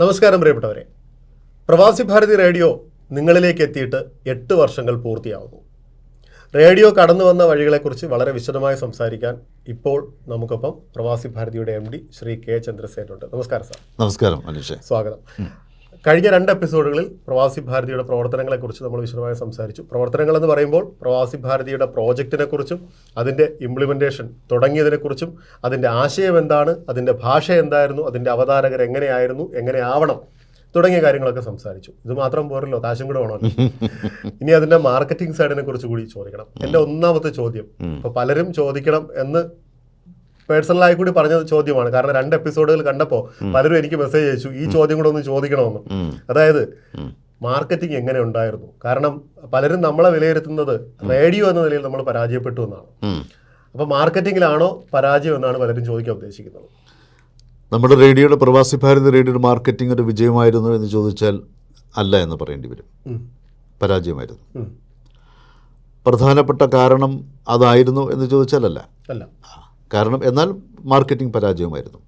നമസ്കാരം പ്രിയപ്പെട്ടവരെ. പ്രവാസി ഭാരതി റേഡിയോ നിങ്ങളിലേക്ക് എത്തിയിട്ട് എട്ട് വർഷങ്ങൾ പൂർത്തിയാവുന്നു. റേഡിയോ കടന്നു വന്ന വഴികളെക്കുറിച്ച് വളരെ വിശദമായി സംസാരിക്കാൻ ഇപ്പോൾ നമുക്കൊപ്പം പ്രവാസി ഭാരതിയുടെ എം ഡി ശ്രീ കെ ചന്ദ്രസേനുണ്ട് നമസ്കാരം സാർ. നമസ്കാരം സ്വാഗതം. കഴിഞ്ഞ രണ്ട് എപ്പിസോഡുകളിൽ പ്രവാസി ഭാരതിയുടെ പ്രവർത്തനങ്ങളെക്കുറിച്ച് നമ്മൾ വിശദമായി സംസാരിച്ചു. പ്രവർത്തനങ്ങൾ എന്ന് പറയുമ്പോൾ പ്രവാസി ഭാരതിയുടെ പ്രോജക്റ്റിനെ കുറിച്ചും അതിന്റെ ഇംപ്ലിമെന്റേഷൻ തുടങ്ങിയതിനെക്കുറിച്ചും അതിന്റെ ആശയം എന്താണ് അതിന്റെ ഭാഷ എന്തായിരുന്നു അതിന്റെ അവതാരകർ എങ്ങനെയായിരുന്നു എങ്ങനെയാവണം തുടങ്ങിയ കാര്യങ്ങളൊക്കെ സംസാരിച്ചു. ഇത് മാത്രം പോരല്ലോ കാശും കൂടെ വേണമല്ലോ. ഇനി അതിന്റെ മാർക്കറ്റിംഗ് സൈഡിനെ കുറിച്ച് കൂടി ചോദിക്കണം. എന്റെ ഒന്നാമത്തെ ചോദ്യം ഇപ്പോൾ പലരും ചോദിക്കണം എന്ന് പേഴ്സണലായി കൂടി പറഞ്ഞ ചോദ്യമാണ്. കാരണം രണ്ട് എപ്പിസോഡുകൾ കണ്ടപ്പോൾ പലരും എനിക്ക് മെസ്സേജ് അയച്ചു. ഈ ചോദ്യം കൂടെ ഒന്ന് ചോദിക്കണമെന്ന്. അതായത് മാർക്കറ്റിംഗ് എങ്ങനെ ഉണ്ടായിരുന്നു? കാരണം പലരും നമ്മളെ വിലയിരുത്തുന്നത് റേഡിയോ എന്ന നിലയിൽ നമ്മൾ പരാജയപ്പെട്ടു എന്നാണ്. അപ്പോൾ മാർക്കറ്റിംഗിലാണോ പരാജയം എന്നാണ് പലരും ചോദിക്കാൻ ഉദ്ദേശിക്കുന്നത്. നമ്മുടെ റേഡിയോയുടെ പ്രവാസി ഭാരത റേഡിയോയുടെ മാർക്കറ്റിംഗ് ഒരു വിജയമായിരുന്നു എന്ന് ചോദിച്ചാൽ അല്ല എന്ന് പറയേണ്ടി വരും. പരാജയമായിരുന്നു. പ്രധാനപ്പെട്ട കാരണം അതായിരുന്നു എന്ന് ചോദിച്ചാലല്ല അല്ല. കാരണം എന്നാൽ മാർക്കറ്റിംഗ് പരാജയമായിരുന്നു.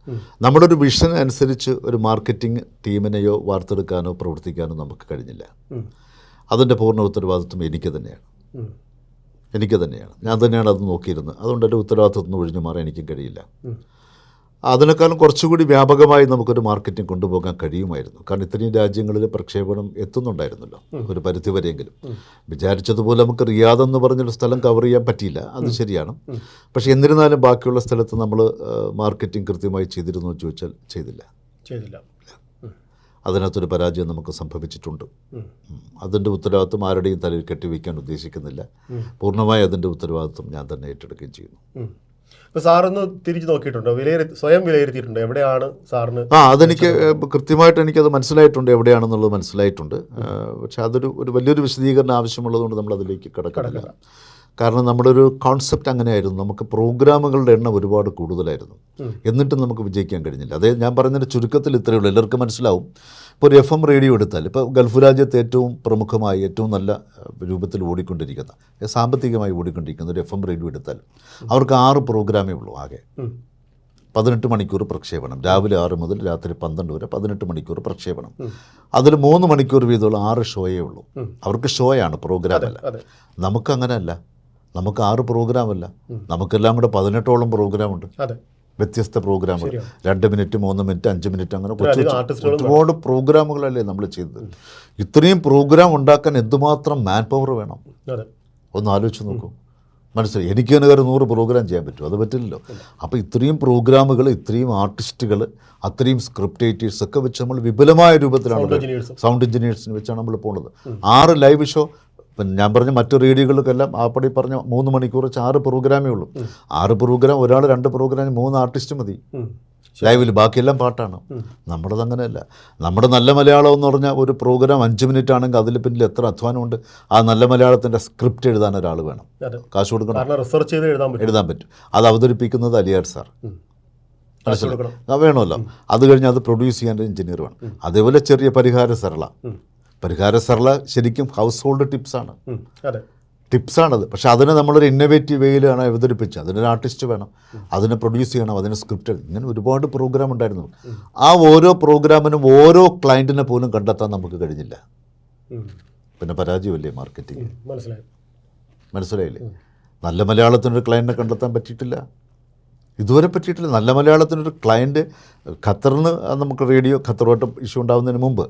നമ്മുടെ ഒരു വിഷൻ അനുസരിച്ച് ഒരു മാർക്കറ്റിംഗ് ടീമിനെയോ വാർത്തെടുക്കാനോ പ്രവർത്തിക്കാനോ നമുക്ക് കഴിഞ്ഞില്ല. അതിന്റെ പൂർണ ഉത്തരവാദിത്വം എനിക്ക് തന്നെയാണ് എനിക്ക് തന്നെയാണ് ഞാൻ തന്നെയാണ് അത് നോക്കിയിരുന്നത് അതുകൊണ്ട് എന്റെ ഉത്തരവാദിത്വത്തിന് ഒഴിഞ്ഞു മാറാൻ എനിക്കും കഴിയില്ല. അതിനേക്കാളും കുറച്ചുകൂടി വ്യാപകമായി നമുക്കൊരു മാർക്കറ്റിംഗ് കൊണ്ടുപോകാൻ കഴിയുമായിരുന്നു. കാരണം ഇത്രയും രാജ്യങ്ങളിൽ പ്രക്ഷേപണം എത്തുന്നുണ്ടായിരുന്നല്ലോ ഒരു പരിധിവരെയെങ്കിലും വിചാരിച്ചതുപോലെ നമുക്ക് റിയാദ് എന്ന് പറഞ്ഞൊരു സ്ഥലം കവർ ചെയ്യാൻ പറ്റിയില്ല അത് ശരിയാണ്. പക്ഷേ എന്നിരുന്നാലും ബാക്കിയുള്ള സ്ഥലത്ത് നമ്മൾ മാർക്കറ്റിംഗ് കൃത്യമായി ചെയ്തിരുന്നു എന്ന് ചോദിച്ചാൽ ചെയ്തില്ല. ചെയ്തില്ല. അതിനകത്തൊരു പരാജയം നമുക്ക് സംഭവിച്ചിട്ടുണ്ട്. അതിന്റെ ഉത്തരവാദിത്വം ആരുടെയും തലയിൽ കെട്ടിവെക്കാൻ ഉദ്ദേശിക്കുന്നില്ല. പൂർണമായി അതിന്റെ ഉത്തരവാദിത്വം ഞാൻ തന്നെ ഏറ്റെടുക്കുകയും ചെയ്യുന്നു. ഇപ്പൊ സാറൊന്ന് തിരിച്ചു നോക്കിയിട്ടുണ്ടോ? വിലയിരുത്തി സ്വയം വിലയിരുത്തിയിട്ടുണ്ടോ? എവിടെയാണ് സാറിന് ആ അതെനിക്ക് കൃത്യമായിട്ട് എനിക്കത് മനസ്സിലായിട്ടുണ്ട് എവിടെയാണെന്നുള്ളത് മനസ്സിലായിട്ടുണ്ട്. പക്ഷെ അതൊരു ഒരു വലിയൊരു വിശദീകരണം ആവശ്യമുള്ളതുകൊണ്ട് നമ്മൾ അതിലേക്ക് കിടക്കുന്നില്ല കാരണം നമ്മുടെ ഒരു കോൺസെപ്റ്റ് അങ്ങനെയായിരുന്നു. നമുക്ക് പ്രോഗ്രാമുകളുടെ എണ്ണം ഒരുപാട് കൂടുതലായിരുന്നു. എന്നിട്ടും നമുക്ക് വിജയിക്കാൻ കഴിഞ്ഞില്ല. അതേ ഞാൻ പറഞ്ഞതിന്റെ ചുരുക്കത്തിൽ ഇത്രയേ ഉള്ളൂ. എല്ലാവർക്കും മനസ്സിലാവും. ഇപ്പോൾ ഒരു എഫ് എം റേഡിയോ എടുത്താൽ ഇപ്പോൾ ഗൾഫ് രാജ്യത്ത് ഏറ്റവും പ്രമുഖമായി ഏറ്റവും നല്ല രൂപത്തിൽ ഓടിക്കൊണ്ടിരിക്കുന്ന സാമ്പത്തികമായി ഓടിക്കൊണ്ടിരിക്കുന്ന ഒരു എഫ് എം റേഡിയോ എടുത്താൽ അവർക്ക് ആറ് പ്രോഗ്രാമേ ഉള്ളൂ ആകെ. പതിനെട്ട് മണിക്കൂർ പ്രക്ഷേപണം. രാവിലെ ആറ് മുതൽ രാത്രി പന്ത്രണ്ട് വരെ പതിനെട്ട് മണിക്കൂർ പ്രക്ഷേപണം. അതിൽ മൂന്ന് മണിക്കൂർ വീതമുള്ള ആറ് ഷോയേ ഉള്ളൂ. അവർക്ക് ഷോയാണ് പ്രോഗ്രാം അല്ല. അതെ നമുക്ക് ആറ് പ്രോഗ്രാമല്ല നമുക്കെല്ലാം കൂടെ പതിനെട്ടോളം പ്രോഗ്രാമുണ്ട് വ്യത്യസ്ത പ്രോഗ്രാമുകൾ രണ്ട് മിനിറ്റ് മൂന്ന് മിനിറ്റ് അഞ്ച് മിനിറ്റ് അങ്ങനെ ഒരുപാട് പ്രോഗ്രാമുകളല്ലേ നമ്മൾ ചെയ്തത്. ഇത്രയും പ്രോഗ്രാം ഉണ്ടാക്കാൻ എന്തുമാത്രം മാൻ പവർ വേണം ഒന്ന് ആലോചിച്ച് നോക്കൂ. മനസ്സിലായി? എനിക്ക് തന്നെ കാര്യം നൂറ് പ്രോഗ്രാം ചെയ്യാൻ പറ്റും അത് പറ്റില്ലല്ലോ. അപ്പോൾ ഇത്രയും പ്രോഗ്രാമുകൾ ഇത്രയും ആർട്ടിസ്റ്റുകൾ അത്രയും സ്ക്രിപ്റ്റ് റൈറ്റേഴ്സ് ഒക്കെ വെച്ച് നമ്മൾ വിപുലമായ രൂപത്തിലാണ് സൗണ്ട് എഞ്ചിനീയേഴ്സിന് വെച്ചാണ് നമ്മൾ പോകുന്നത് ആറ് ലൈവ് ഷോ ഇപ്പം ഞാൻ പറഞ്ഞ മറ്റു റേഡിയോകൾക്കെല്ലാം ആപ്പടി പറഞ്ഞ മൂന്ന് മണിക്കൂർ വെച്ച് ആറ് പ്രോഗ്രാമേ ഉള്ളൂ. ആറ് പ്രോഗ്രാം ഒരാൾ രണ്ട് പ്രോഗ്രാം മൂന്ന് ആർട്ടിസ്റ്റ് മതി. ലൈവിൽ ബാക്കിയെല്ലാം പാട്ടാണ്. നമ്മുടേത് അങ്ങനെയല്ല. നമ്മുടെ നല്ല മലയാളം എന്ന് പറഞ്ഞാൽ ഒരു പ്രോഗ്രാം അഞ്ച് മിനിറ്റ് ആണെങ്കിൽ അതിൽ പിന്നിൽ എത്ര അധ്വാനമുണ്ട്. ആ നല്ല മലയാളത്തിന്റെ സ്ക്രിപ്റ്റ് എഴുതാൻ ഒരാൾ വേണം. കാശ് കൊടുക്കണം. റിസർച്ച് ചെയ്ത് എഴുതാൻ പറ്റും. എഴുതാൻ പറ്റും. അത് അവതരിപ്പിക്കുന്നത് അലിയാർ സാർ. ആ വേണമല്ലോ. അത് കഴിഞ്ഞ് അത് പ്രൊഡ്യൂസ് ചെയ്യാൻ എഞ്ചിനീയർ വേണം. അതേപോലെ ചെറിയ പരിഹാര സരള. പരിഹാര സർല ശരിക്കും ഹൗസ് ഹോൾഡ് ടിപ്സാണ് ടിപ്സാണത് പക്ഷെ അതിനെ നമ്മളൊരു ഇന്നോവേറ്റീവ് വേയിലാണ് അവതരിപ്പിച്ചത്. അതിനൊരു ആർട്ടിസ്റ്റ് വേണം. അതിനെ പ്രൊഡ്യൂസ് ചെയ്യണം. അതിന് സ്ക്രിപ്റ്റ് ഇങ്ങനെ ഒരുപാട് പ്രോഗ്രാം ഉണ്ടായിരുന്നു. ആ ഓരോ പ്രോഗ്രാമിനും ഓരോ ക്ലയന്റിനെ പോലും കണ്ടെത്താൻ നമുക്ക് കഴിഞ്ഞില്ല. പിന്നെ പരാജയമല്ലേ മാർക്കറ്റിംഗ് മനസ്സിലായില്ലേ? നല്ല മലയാളത്തിനൊരു ക്ലയന്റിനെ കണ്ടെത്താൻ പറ്റിയിട്ടില്ല. ഇതുവരെ പറ്റിയിട്ടില്ല. നല്ല മലയാളത്തിനൊരു ക്ലയന്റ് ഖത്തറിന് നമുക്ക് റേഡിയോ ഖത്തറുമായിട്ട് ഇഷ്യൂ ഉണ്ടാകുന്നതിന് മുമ്പ്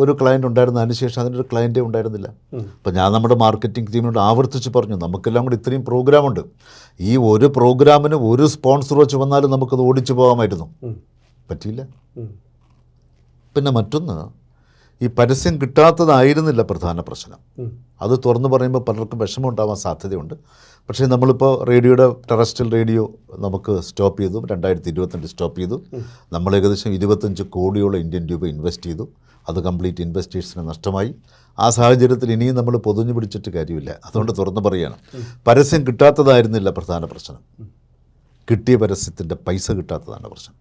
ഒരു ക്ലയന്റ് ഉണ്ടായിരുന്നു. അതിനുശേഷം അതിനൊരു ക്ലയന്റേ ഉണ്ടായിരുന്നില്ല. അപ്പോൾ അപ്പം ഞാൻ നമ്മുടെ മാർക്കറ്റിംഗ് ടീമിനോട് ആവർത്തിച്ച് പറഞ്ഞു നമുക്കെല്ലാം കൂടി ഇത്രയും പ്രോഗ്രാമുണ്ട് ഈ ഒരു പ്രോഗ്രാമിന് ഒരു സ്പോൺസർ വെച്ച് വന്നാലും നമുക്കത് ഓടിച്ചു പോകാമായിരുന്നു. പറ്റിയില്ല. പിന്നെ മറ്റൊന്ന് ഈ പരസ്യം കിട്ടാത്തതായിരുന്നില്ല പ്രധാന പ്രശ്നം. അത് തുറന്നു പറയുമ്പോൾ പലർക്കും വിഷമം ഉണ്ടാവാൻ സാധ്യതയുണ്ട്. പക്ഷേ നമ്മളിപ്പോൾ റേഡിയോയുടെ ടെറസ്ട്രൽ റേഡിയോ നമുക്ക് സ്റ്റോപ്പ് ചെയ്തു രണ്ടായിരത്തി ഇരുപത്തിരണ്ട് സ്റ്റോപ്പ് ചെയ്തു. നമ്മൾ ഏകദേശം ഇരുപത്തഞ്ച് കോടിയോളം ഇന്ത്യൻ രൂപ ഇൻവെസ്റ്റ് ചെയ്തു. അത് കംപ്ലീറ്റ് ഇൻവെസ്റ്റേഴ്സിന് നഷ്ടമായി. ആ സാഹചര്യത്തിൽ ഇനിയും നമ്മൾ പൊതിഞ്ഞു പിടിച്ചിട്ട് കാര്യമില്ല. അതുകൊണ്ട് തുറന്നു പറയുകയാണ്. പരസ്യം കിട്ടാത്തതായിരുന്നില്ല പ്രധാന പ്രശ്നം. കിട്ടിയ പരസ്യത്തിന്റെ പൈസ കിട്ടാത്തതാണ് പ്രശ്നം.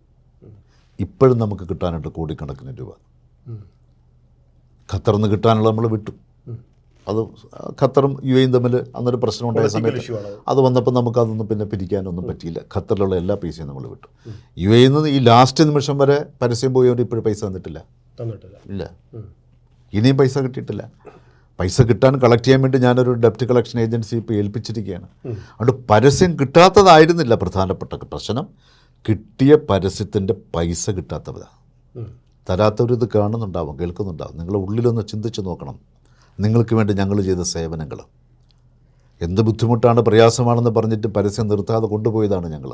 ഇപ്പോഴും നമുക്ക് കിട്ടാനുണ്ട് കോടിക്കണക്കിന് രൂപ. ഖത്തറിൽ നിന്ന് കിട്ടാനുള്ള നമ്മൾ വിട്ടു. അത് ഖത്തറും യു എയും തമ്മിൽ അന്നൊരു പ്രശ്നം ഉണ്ടായ സമയത്ത് അത്. വന്നപ്പോൾ നമുക്ക് അതൊന്നും പിന്നെ പിരിക്കാനൊന്നും പറ്റിയില്ല. ഖത്തറിലുള്ള എല്ലാ പൈസയും നമ്മൾ വിട്ടു. യു എയിൽ നിന്ന് ഈ ലാസ്റ്റ് നിമിഷം വരെ പരസ്യം പോയവർ ഇപ്പോഴും പൈസ തന്നിട്ടില്ല. ഇല്ല. ഇനിയും പൈസ കിട്ടിയിട്ടില്ല. പൈസ കിട്ടാൻ കളക്ട് ചെയ്യാൻ വേണ്ടി ഞാനൊരു ഡെപ്റ്റ് കളക്ഷൻ ഏജൻസി ഇപ്പോൾ ഏൽപ്പിച്ചിരിക്കുകയാണ്. അതുകൊണ്ട് പരസ്യം കിട്ടാത്തതായിരുന്നില്ല പ്രധാനപ്പെട്ട പ്രശ്നം. കിട്ടിയ പരസ്യത്തിന്റെ പൈസ കിട്ടാത്തവരാണ്. തരാത്തവരിത് കാണുന്നുണ്ടാവും കേൾക്കുന്നുണ്ടാവും. നിങ്ങൾ ഉള്ളിലൊന്ന് ചിന്തിച്ച് നോക്കണം. നിങ്ങൾക്ക് വേണ്ടി ഞങ്ങൾ ചെയ്ത സേവനങ്ങൾ. എന്ത് ബുദ്ധിമുട്ടാണ് പ്രയാസമാണെന്ന് പറഞ്ഞിട്ട് പരസ്യം നിർത്താതെ കൊണ്ടുപോയതാണ് ഞങ്ങൾ.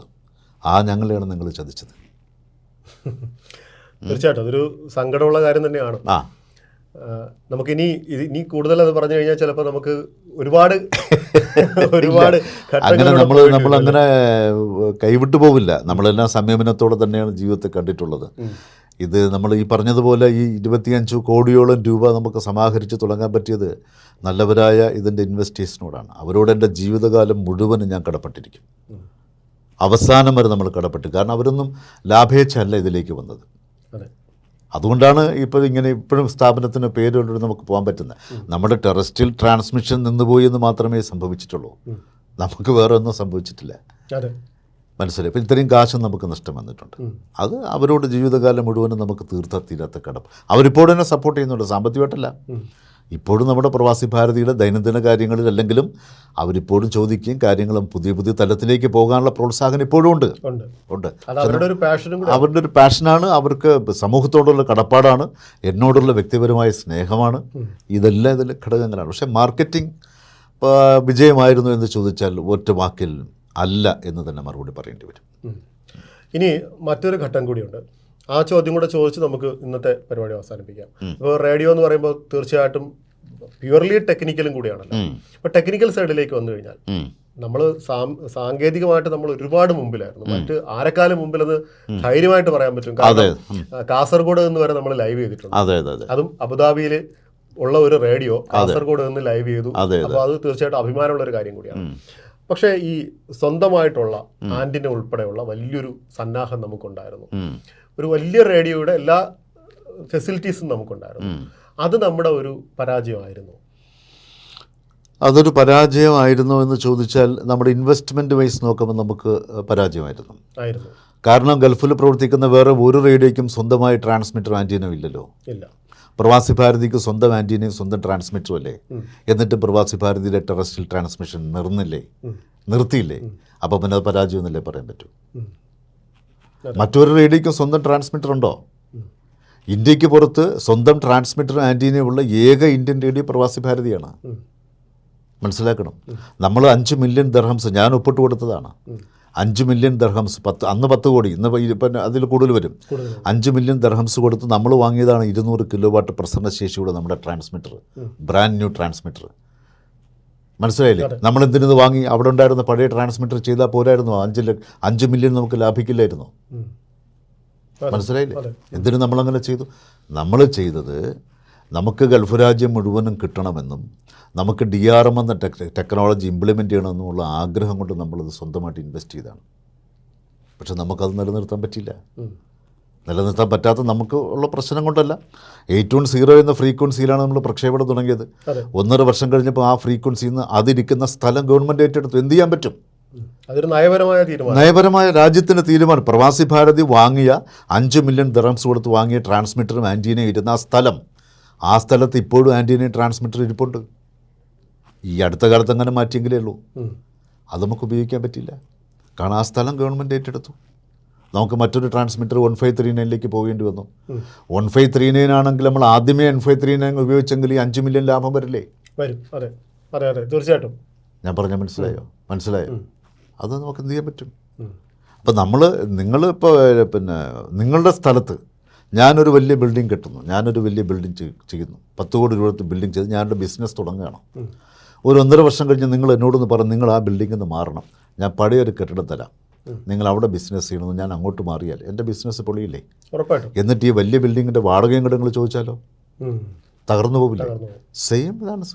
ആ ഞങ്ങളെയാണ് നിങ്ങൾ ചതിച്ചത്. തീർച്ചയായിട്ടും. അതൊരു സങ്കടമുള്ള കാര്യം തന്നെയാണ്. ആ. നമുക്കിനി ഇനി കൂടുതൽ അത് പറഞ്ഞു കഴിഞ്ഞാൽ ചിലപ്പോൾ നമുക്ക് ഒരുപാട് ഒരുപാട് അങ്ങനെ നമ്മൾ നമ്മൾ അങ്ങനെ കൈവിട്ടു പോവില്ല. നമ്മളെല്ലാം സംയമനത്തോടെ തന്നെയാണ് ജീവിതത്തെ കണ്ടിട്ടുള്ളത്. ഇത് നമ്മൾ ഈ പറഞ്ഞതുപോലെ ഈ ഇരുപത്തിയഞ്ച് കോടിയോളം രൂപ നമുക്ക് സമാഹരിച്ച് തുടങ്ങാൻ പറ്റിയത് നല്ലവരായ ഇതിന്റെ ഇൻവെസ്റ്റേഴ്സിനോടാണ് അവരോട് എന്റെ ജീവിതകാലം മുഴുവനും ഞാൻ കടപ്പെട്ടിരിക്കും. അവസാനം വരെ നമ്മൾ കടപ്പെട്ടു. കാരണം അവരൊന്നും ലാഭേച്ഛല്ല ഇതിലേക്ക് വന്നത്. അതെ. അതുകൊണ്ടാണ് ഇപ്പോൾ ഇങ്ങനെ ഇപ്പോഴും സ്ഥാപനത്തിന് പേരുകൊണ്ട് നമുക്ക് പോകാൻ പറ്റുന്നത്. നമ്മുടെ ടെറസ്റ്റിൽ ട്രാൻസ്മിഷൻ നിന്നുപോയി എന്ന് മാത്രമേ സംഭവിച്ചിട്ടുള്ളൂ. നമുക്ക് വേറെ ഒന്നും സംഭവിച്ചിട്ടില്ല. മനസ്സിലായി. ഇപ്പം ഇത്രയും കാശും നമുക്ക് നഷ്ടം വന്നിട്ടുണ്ട്. അത് അവരോട് ജീവിതകാലം മുഴുവനും നമുക്ക് തീർത്താ തീരാത്ത കടം. അവരിപ്പോഴും തന്നെ സപ്പോർട്ട് ചെയ്യുന്നുണ്ട്. സാമ്പത്തികമായിട്ടല്ല. ഇപ്പോഴും നമ്മുടെ പ്രവാസി ഭാരതിയുടെ ദൈനംദിന കാര്യങ്ങളിൽ അല്ലെങ്കിലും അവരിപ്പോഴും ചോദിക്കുകയും കാര്യങ്ങളും പുതിയ പുതിയ തലത്തിലേക്ക് പോകാനുള്ള പ്രോത്സാഹനം ഇപ്പോഴും ഉണ്ട്. ഉണ്ട്. അവരുടെ ഒരു പാഷനാണ് അവർക്ക് സമൂഹത്തോടുള്ള കടപ്പാടാണ്. എന്നോടുള്ള വ്യക്തിപരമായ സ്നേഹമാണ്. ഇതെല്ലാം ഇതിൽ ഘടകങ്ങളാണ്. പക്ഷേ മാർക്കറ്റിംഗ് വിജയമായിരുന്നു എന്ന് ചോദിച്ചാൽ ഒറ്റ വാക്കിൽ അല്ല എന്ന് തന്നെ മറുപടി പറയേണ്ടി വരും. ഇനി മറ്റൊരു ഘട്ടം കൂടിയുണ്ട്. ആ ചോദ്യം കൂടെ ചോദിച്ച് നമുക്ക് ഇന്നത്തെ പരിപാടി അവസാനിപ്പിക്കാം. ഇപ്പോൾ റേഡിയോ എന്ന് പറയുമ്പോൾ തീർച്ചയായിട്ടും പ്യുവർലി ടെക്നിക്കലും കൂടിയാണല്ലോ. അപ്പൊ അപ്പോൾ ടെക്നിക്കൽ സൈഡിലേക്ക് വന്നു കഴിഞ്ഞാൽ നമ്മൾ സാങ്കേതികമായിട്ട് നമ്മൾ ഒരുപാട് മുമ്പിലായിരുന്നു. മറ്റ് ആരക്കാലം മുമ്പിൽ അത് ധൈര്യമായിട്ട് പറയാൻ പറ്റും. കാരണം കാസർഗോഡ് നിന്ന് വരെ നമ്മൾ ലൈവ് ചെയ്തിട്ടുണ്ട്. അതെ അബുദാബിയിൽ ഉള്ള ഒരു റേഡിയോ കാസർഗോഡ് നിന്ന് ലൈവ് ചെയ്തു. അപ്പോൾ അത് തീർച്ചയായിട്ടും അഭിമാനമുള്ള ഒരു കാര്യം കൂടിയാണ്. പക്ഷേ ഈ സ്വന്തമായിട്ടുള്ള ആന്റിന ഉൾപ്പെടെയുള്ള വലിയൊരു സന്നാഹം നമുക്കുണ്ടായിരുന്നു. ഒരു വലിയ റേഡിയോയുടെ എല്ലാ ഫെസിലിറ്റീസും നമുക്കുണ്ടായിരുന്നു. അത് നമ്മുടെ ഒരു പരാജയമായിരുന്നു. അതൊരു പരാജയമായിരുന്നു എന്ന് ചോദിച്ചാൽ നമ്മുടെ ഇൻവെസ്റ്റ്മെന്റ് വൈസ് നോക്കുമ്പോൾ നമുക്ക് പരാജയമായിരുന്നു. ആയിരുന്നു. കാരണം ഗൾഫിൽ പ്രവർത്തിക്കുന്ന വേറെ ഒരു റേഡിയോയ്ക്കും സ്വന്തമായി ട്രാൻസ്മിറ്റർ ആന്റീനോ ഇല്ലല്ലോ. ഇല്ല. പ്രവാസി ഭാരതിക്ക് സ്വന്തം ആന്റീനയും സ്വന്തം ട്രാൻസ്മിറ്ററും അല്ലേ? എന്നിട്ട് പ്രവാസി ഭാരതിയുടെ ടെറസ്റ്റിൽ ട്രാൻസ്മിഷൻ നിർന്നില്ലേ. നിർത്തിയില്ലേ? അപ്പോൾ പിന്നെ അത് പരാജയം എന്നല്ലേ പറയാൻ പറ്റൂ? മറ്റൊരു റേഡിയോയ്ക്കും സ്വന്തം ട്രാൻസ്മിറ്റർ ഉണ്ടോ? ഇന്ത്യയ്ക്ക് പുറത്ത് സ്വന്തം ട്രാൻസ്മിറ്ററും ട്രാൻസ്മിറ്റർ ആന്റീനയുള്ള ഏക ഇന്ത്യൻ റേഡിയോ പ്രവാസി ഭാരതിയാണ്. മനസ്സിലാക്കണം. നമ്മൾ അഞ്ച് മില്യൺ ദർഹംസ് ഞാൻ ഒപ്പിട്ട് കൊടുത്തതാണ്. അഞ്ച് മില്യൺ ദർഹംസ് പത്ത് അന്ന് പത്ത് കോടി ഇന്ന് ഇപ്പം അതിൽ കൂടുതൽ വരും. അഞ്ച് മില്യൺ ദർഹംസ് കൊടുത്ത് നമ്മൾ വാങ്ങിയതാണ് ഇരുന്നൂറ് കിലോ വാട്ട് പ്രസരണ ശേഷിയുള്ള നമ്മുടെ ട്രാൻസ്മിറ്റർ. Brand new transmitter. മനസ്സിലായില്ലേ? നമ്മൾ എന്തിനത് വാങ്ങി? അവിടെ ഉണ്ടായിരുന്ന പഴയ ട്രാൻസ്മിറ്റർ ചെയ്താൽ പോരായിരുന്നു? അഞ്ച് ലക്ഷ അഞ്ച് മില്യൺ നമുക്ക് ലാഭിക്കില്ലായിരുന്നു. മനസ്സിലായില്ലേ. എന്തിനു നമ്മളങ്ങനെ ചെയ്തു? നമ്മൾ ചെയ്തത് നമുക്ക് ഗൾഫ് രാജ്യം മുഴുവനും കിട്ടണമെന്നും നമുക്ക് ഡി ആർ എം എന്ന ടെക് ടെക്നോളജി ഇംപ്ലിമെന്റ് ചെയ്യണമെന്നുള്ള ആഗ്രഹം കൊണ്ട് നമ്മളത് സ്വന്തമായിട്ട് ഇൻവെസ്റ്റ് ചെയ്താണ്. പക്ഷെ നമുക്കത് നിലനിർത്താൻ പറ്റിയില്ല. ഉം. നിലനിർത്താൻ പറ്റാത്ത നമുക്ക് ഉള്ള പ്രശ്നം കൊണ്ടല്ല. എയ്റ്റ് വൺ സീറോ എന്ന ഫ്രീക്വൻസിയിലാണ് നമ്മൾ പ്രക്ഷേപണം തുടങ്ങിയത്. ഒന്നര വർഷം കഴിഞ്ഞപ്പോൾ ആ ഫ്രീക്വൻസിയിൽ നിന്ന് അതിരിക്കുന്ന സ്ഥലം ഗവൺമെന്റ് ഏറ്റെടുത്തു. എന്ത് ചെയ്യാൻ പറ്റും? അതൊരു നയപരമായ തീരുമാനം. നയപരമായ രാജ്യത്തിന്റെ തീരുമാനം. പ്രവാസി ഭാരതി വാങ്ങിയ അഞ്ച് മില്യൺ ദറംസ് കൊടുത്ത് വാങ്ങിയ ട്രാൻസ്മിറ്ററും ആന്റീനയും ഇരുന്ന ആ സ്ഥലം ആ സ്ഥലത്ത് ഇപ്പോഴും ആന്റിനി ട്രാൻസ്മിറ്റർ ഇരിപ്പുണ്ട്. ഈ അടുത്ത കാലത്ത് അങ്ങനെ മാറ്റിയെങ്കിലേ ഉള്ളൂ. അത് നമുക്ക് ഉപയോഗിക്കാൻ പറ്റില്ല. കാരണം ആ സ്ഥലം ഗവൺമെന്റ് ഏറ്റെടുത്തു. നമുക്ക് മറ്റൊരു ട്രാൻസ്മിറ്റർ വൺ ഫൈവ് ത്രീ നയനിലേക്ക് പോകേണ്ടി വന്നു. വൺ ഫൈവ് ത്രീ നയൻ ആണെങ്കിൽ നമ്മൾ ആദ്യമേ വൺ ഫൈവ് ത്രീ നയൻ ഉപയോഗിച്ചെങ്കിൽ ഈ അഞ്ച് മില്യൺ ലാഭം വരില്ലേ? വരും. അതെ. അതെ അതെ. തീർച്ചയായിട്ടും. ഞാൻ പറഞ്ഞ മനസ്സിലായോ? മനസ്സിലായോ? അത് നമുക്ക് എന്ത് ചെയ്യാൻ പറ്റും? അപ്പം നമ്മൾ നിങ്ങൾ ഇപ്പോൾ പിന്നെ നിങ്ങളുടെ സ്ഥലത്ത് ഞാനൊരു വലിയ ബിൽഡിംഗ് കെട്ടുന്നു. ഞാനൊരു വലിയ ബിൽഡിംഗ് ചെയ്യുന്നു. പത്ത് കോടി രൂപ ബിൽഡിംഗ് ചെയ്ത് ഞാനൊരു ബിസിനസ് തുടങ്ങുകയാണ്. ഒരു ഒന്നര വർഷം കഴിഞ്ഞ് നിങ്ങൾ എന്നോടൊന്ന് പറഞ്ഞ് നിങ്ങൾ ആ ബിൽഡിംഗിൽ നിന്ന് മാറണം. ഞാൻ പഴയൊരു കെട്ടിടം തരാം. നിങ്ങൾ അവിടെ ബിസിനസ് ചെയ്യണമെന്ന് ഞാൻ അങ്ങോട്ട് മാറിയാൽ എന്റെ ബിസിനസ് പൊളിയില്ലേ? എന്നിട്ട് ഈ വലിയ ബിൽഡിങ്ങിന്റെ വാടകയും കൂടെ നിങ്ങൾ ചോദിച്ചാലോ. തകർന്നു പോകില്ല സെയിം ഇതാണ്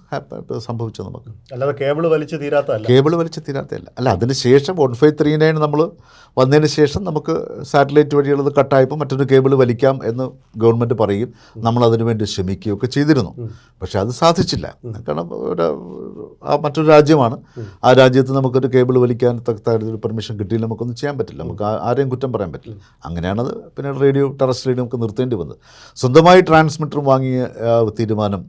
സംഭവിച്ചത് നമുക്ക്. അല്ലാതെ കേബിൾ വലിച്ചു തീരാത്ത കേബിൾ വലിച്ചു തീരാത്തല്ല അല്ല അതിന് ശേഷം വൺ ഫൈവ് ത്രീ നയൻ നമ്മൾ വന്നതിന് ശേഷം നമുക്ക് സാറ്റലൈറ്റ് വഴിയുള്ളത് കട്ടായപ്പോൾ മറ്റൊരു കേബിൾ വലിക്കാം എന്ന് ഗവൺമെന്റ് പറയും. നമ്മൾ അതിനു വേണ്ടി ശ്രമിക്കുകയൊക്കെ ചെയ്തിരുന്നു. പക്ഷെ അത് സാധിച്ചില്ല. കാരണം ഒരു ആ മറ്റൊരു രാജ്യമാണ്. ആ രാജ്യത്ത് നമുക്കൊരു കേബിൾ വലിക്കാൻ തരത്തിലൊരു പെർമിഷൻ കിട്ടിയില്ല. നമുക്കൊന്നും ചെയ്യാൻ പറ്റില്ല. നമുക്ക് ആരെയും കുറ്റം പറയാൻ പറ്റില്ല. അങ്ങനെയാണത് പിന്നെ റേഡിയോ ടെറസ് റേഡിയോ നമുക്ക് നിർത്തേണ്ടി വന്നത്. സ്വന്തമായി ട്രാൻസ്മിറ്റർ വാങ്ങിയ തീരുമാനം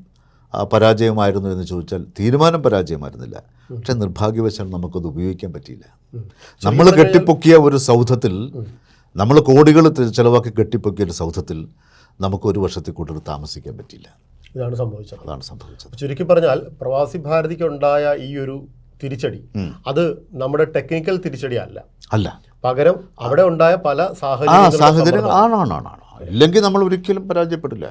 പരാജയമായിരുന്നു എന്ന് ചോദിച്ചാൽ തീരുമാനം പരാജയമായിരുന്നില്ല. പക്ഷെ നിർഭാഗ്യവശാൽ നമുക്കത് ഉപയോഗിക്കാൻ പറ്റിയില്ല. നമ്മൾ കെട്ടിപ്പൊക്കിയ ഒരു സൗധത്തിൽ നമ്മൾ കോടികൾ ചിലവാക്കി കെട്ടിപ്പൊക്കിയ ഒരു സൗധത്തിൽ നമുക്ക് ഒരു വർഷത്തിൽ കൂടുതൽ താമസിക്കാൻ പറ്റിയില്ല. ഇതാണ് സംഭവിച്ചത്. അതാണ് സംഭവിച്ചത്. ചുരുക്കി പറഞ്ഞാൽ പ്രവാസി ഭാരതിക്ക് ഉണ്ടായ ഈ ഒരു തിരിച്ചടി അത് നമ്മുടെ ടെക്നിക്കൽ തിരിച്ചടി അല്ല. അല്ല. പകരം അവിടെ ഉണ്ടായ പല സാഹചര്യങ്ങൾ സാഹചര്യങ്ങളും ആണോ ആണോ ഇല്ലെങ്കിൽ നമ്മൾ ഒരിക്കലും പരാജയപ്പെടില്ല.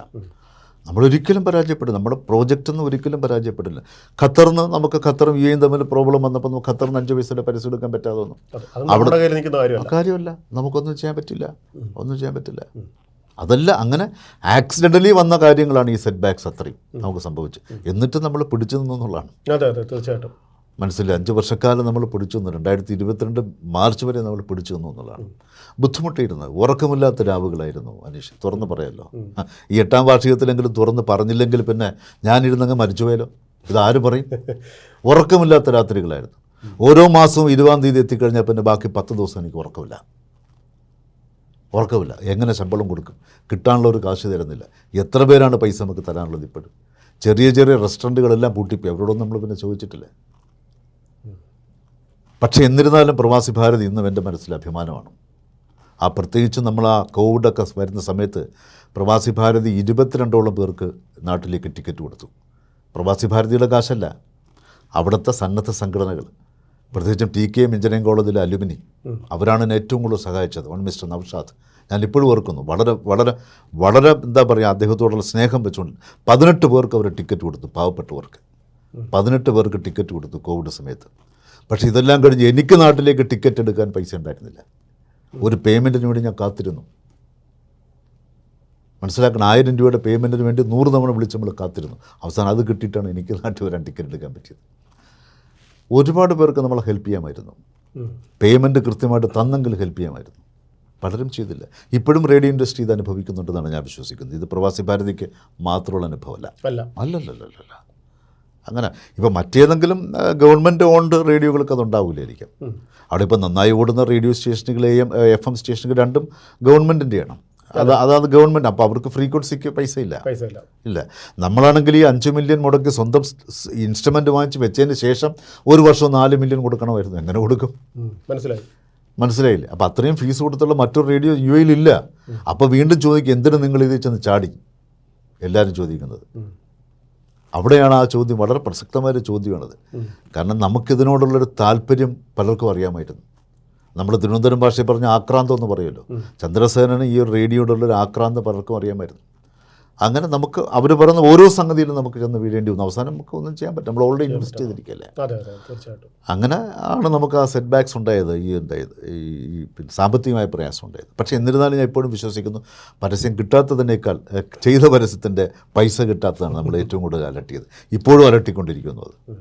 നമ്മൾ ഒരിക്കലും പരാജയപ്പെടില്ല. നമ്മുടെ പ്രോജക്റ്റ് ഒന്നും ഒരിക്കലും പരാജയപ്പെടില്ല. ഖത്തറിന് നമുക്ക് ഖത്തറും യു എയും തമ്മിൽ പ്രോബ്ലം വന്നപ്പോൾ നമുക്ക് ഖത്തറിന് അഞ്ച് പൈസയുടെ പരസ്യം എടുക്കാൻ പറ്റാതെ നിൽക്കുന്ന കാര്യമല്ല. കാര്യമല്ല. നമുക്കൊന്നും ചെയ്യാൻ പറ്റില്ല. ഒന്നും ചെയ്യാൻ പറ്റില്ല. അതല്ല അങ്ങനെ ആക്സിഡന്റലി വന്ന കാര്യങ്ങളാണ് ഈ സെറ്റ് ബാക്ക്സ് അത്രയും നമുക്ക് സംഭവിച്ചത്. എന്നിട്ട് നമ്മൾ പിടിച്ചു നിന്നുള്ളതാണ് അതെ അതെ തീർച്ചയായിട്ടും. മനസ്സിലായി അഞ്ച് വർഷക്കാലം നമ്മൾ പിടിച്ചു നിന്നു രണ്ടായിരത്തി ഇരുപത്തിരണ്ട് മാർച്ച് വരെ നമ്മൾ പിടിച്ചു നിന്നു എന്നുള്ളതാണ്. ബുദ്ധിമുട്ടിയിരുന്നത് ഉറക്കമില്ലാത്ത രാവുകളായിരുന്നു അനീഷ്. തുറന്ന് പറയാമല്ലോ ഈ എട്ടാം വാർഷികത്തിലെങ്കിലും തുറന്ന് പറഞ്ഞില്ലെങ്കിൽ പിന്നെ ഞാനിരുന്നങ്ങ് മരിച്ചുപോയാലോ? ഇതാരും പറയും? ഉറക്കമില്ലാത്ത രാത്രികളായിരുന്നു. ഓരോ മാസവും ഇരുപതാം തീയതി എത്തിക്കഴിഞ്ഞാൽ പിന്നെ ബാക്കി പത്ത് ദിവസം എനിക്ക് ഉറക്കമില്ല. ഉറക്കമില്ല. എങ്ങനെ ശമ്പളം കൊടുക്കും? കിട്ടാനുള്ള ഒരു കാശ് തരുന്നില്ല. എത്ര പേരാണ് പൈസ നമുക്ക് തരാനുള്ളത് ഇപ്പോഴും? ചെറിയ ചെറിയ റെസ്റ്റോറന്റുകളെല്ലാം പൂട്ടിപ്പോയി. അവരോടൊന്നും നമ്മൾ പിന്നെ ചോദിച്ചിട്ടില്ല. പക്ഷേ എന്നിരുന്നാലും പ്രവാസി ഭാരതി ഇന്നും എന്റെ മനസ്സിൽ അഭിമാനമാണ്. ആ പ്രത്യേകിച്ച് നമ്മൾ ആ കോവിഡൊക്കെ വരുന്ന സമയത്ത് പ്രവാസി ഭാരതി ഇരുപത്തിരണ്ടോളം പേർക്ക് നാട്ടിലേക്ക് ടിക്കറ്റ് കൊടുത്തു. പ്രവാസി ഭാരതിയുടെ കാശല്ല അവിടുത്തെ സന്നദ്ധ സംഘടനകൾ. പ്രത്യേകിച്ചും ടി കെ എം എഞ്ചിനീയറിംഗ് കോളേജിലെ അലുമിനി. അവരാണ് എന്നെ ഏറ്റവും കൂടുതൽ സഹായിച്ചത്. വൺ മിസ്റ്റർ നവഷാദ് ഞാൻ ഇപ്പോഴും ഓർക്കുന്നു വളരെ വളരെ വളരെ എന്താ പറയുക അദ്ദേഹത്തോടുള്ള സ്നേഹം വെച്ചുകൊണ്ട് പതിനെട്ട് പേർക്ക് അവർ ടിക്കറ്റ് കൊടുത്തു പാവപ്പെട്ടവർക്ക്. പതിനെട്ട് പേർക്ക് ടിക്കറ്റ് കൊടുത്തു കോവിഡ് സമയത്ത്. പക്ഷേ ഇതെല്ലാം കഴിഞ്ഞ് എനിക്ക് നാട്ടിലേക്ക് ടിക്കറ്റ് എടുക്കാൻ പൈസ ഉണ്ടായിരുന്നില്ല. ഒരു പേയ്മെന്റിന് വേണ്ടി ഞാൻ കാത്തിരുന്നു. മനസ്സിലാക്കണം ആയിരം രൂപയുടെ പേയ്മെന്റിന് വേണ്ടി നൂറ് തവണ വിളിച്ച് നമ്മൾ കാത്തിരുന്നു. അവസാനം അത് കിട്ടിയിട്ടാണ് എനിക്ക് നാട്ടിൽ വരാൻ ടിക്കറ്റ് എടുക്കാൻ പറ്റിയത്. ഒരുപാട് പേർക്ക് നമ്മൾ ഹെൽപ്പ് ചെയ്യാമായിരുന്നു. പേയ്മെന്റ് കൃത്യമായിട്ട് തന്നെങ്കിൽ ഹെൽപ്പ് ചെയ്യാമായിരുന്നു. പലരും ചെയ്തില്ല. ഇപ്പോഴും റേഡിയോ ഇൻഡസ്ട്രി ഇത് അനുഭവിക്കുന്നുണ്ടെന്നാണ് ഞാൻ വിശ്വസിക്കുന്നത്. ഇത് പ്രവാസി ഭാരതിക്ക് മാത്രമുള്ള അനുഭവമല്ല. അല്ല. അല്ലല്ലല്ലല്ല അങ്ങനെ ഇപ്പം മറ്റേതെങ്കിലും ഗവൺമെന്റ് ഓൺഡ് റേഡിയോകൾക്ക് അതുണ്ടാവില്ലായിരിക്കും. അവിടെ ഇപ്പോൾ നന്നായി ഓടുന്ന റേഡിയോ സ്റ്റേഷനുകളെയും എഫ് എം സ്റ്റേഷനുകൾ രണ്ടും ഗവൺമെന്റിന്റെയാണ് അത്. അതാണ് ഗവൺമെന്റ് അപ്പോൾ അവർക്ക് ഫ്രീക്വൻസിക്ക് പൈസ ഇല്ല ഇല്ല. ഇല്ല നമ്മളാണെങ്കിൽ ഈ അഞ്ച് മില്യൺ മുടക്കി സ്വന്തം ഇൻസ്ട്രുമെന്റ് വാങ്ങിച്ച് വെച്ചതിന് ശേഷം ഒരു വർഷം നാല് മില്യൺ കൊടുക്കണമായിരുന്നു. എങ്ങനെ കൊടുക്കും. മനസ്സിലായി. മനസ്സിലായില്ല. അപ്പോൾ അത്രയും ഫീസ് കൊടുത്തുള്ള മറ്റൊരു റേഡിയോ യു എയിലില്ല അപ്പോൾ വീണ്ടും ചോദിക്കും എന്തിനു നിങ്ങൾ ഇത് ചെന്ന് ചാടി? എല്ലാവരും ചോദിക്കുന്നത്. അവിടെയാണ് ആ ചോദ്യം വളരെ പ്രസക്തമായ ഒരു ചോദ്യമാണത്. കാരണം നമുക്കിതിനോടുള്ളൊരു താല്പര്യം പലർക്കും അറിയാമായിരുന്നു. നമ്മൾ തിരുവനന്തപുരം ഭാഷയിൽ പറഞ്ഞ ആക്രാന്തം എന്ന് പറയുമല്ലോ. ചന്ദ്രസേനന് ഈ ഒരു റേഡിയോയോടുള്ളൊരു ആക്രാന്തം പലർക്കും അറിയാമായിരുന്നു. അങ്ങനെ നമുക്ക് അവർ പറയുന്ന ഓരോ സംഗതിയിലും നമുക്ക് ചെന്ന് വീഴേണ്ടി വന്നു. അവസാനം നമുക്ക് ഒന്നും ചെയ്യാൻ പറ്റും നമ്മൾ ഓൾറെഡി ഇൻവെസ്റ്റ് ചെയ്തിരിക്കല്ലേ തീർച്ചയായിട്ടും. അങ്ങനെ ആണ് നമുക്ക് ആ സെറ്റ് ബാക്സ് ഉണ്ടായത് ഈ ഉണ്ടായത് ഈ പിന്നെ സാമ്പത്തികമായ പ്രയാസം ഉണ്ടായത്. പക്ഷേ എന്നിരുന്നാലും ഞാൻ എപ്പോഴും വിശ്വസിക്കുന്നു പരസ്യം കിട്ടാത്തതിനേക്കാൾ ചെയ്ത പരസ്യത്തിന്റെ പൈസ കിട്ടാത്തതാണ് നമ്മൾ ഏറ്റവും കൂടുതൽ അലട്ടിയത്. ഇപ്പോഴും അലട്ടിക്കൊണ്ടിരിക്കുന്നു അത്.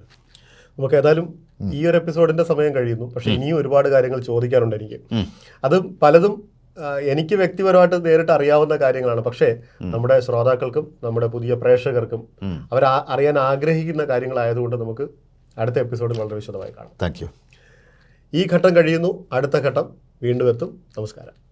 നമുക്ക് ഏതായാലും ഈ ഒരു എപ്പിസോഡിന്റെ സമയം കഴിയുന്നു. പക്ഷെ ഇനിയും ഒരുപാട് കാര്യങ്ങൾ ചോദിക്കാറുണ്ട് എനിക്ക്. അത് പലതും എനിക്ക് വ്യക്തിപരമായിട്ട് നേരിട്ട് അറിയാവുന്ന കാര്യങ്ങളാണ്. പക്ഷേ നമ്മുടെ ശ്രോതാക്കൾക്കും നമ്മുടെ പുതിയ പ്രേക്ഷകർക്കും അവർ അറിയാൻ ആഗ്രഹിക്കുന്ന കാര്യങ്ങളായതുകൊണ്ട് നമുക്ക് അടുത്ത എപ്പിസോഡിൽ വളരെ വിശദമായി കാണാം. താങ്ക് യു ഈ ഘട്ടം കഴിയുന്നു. അടുത്ത ഘട്ടം വീണ്ടും എത്തും. നമസ്കാരം.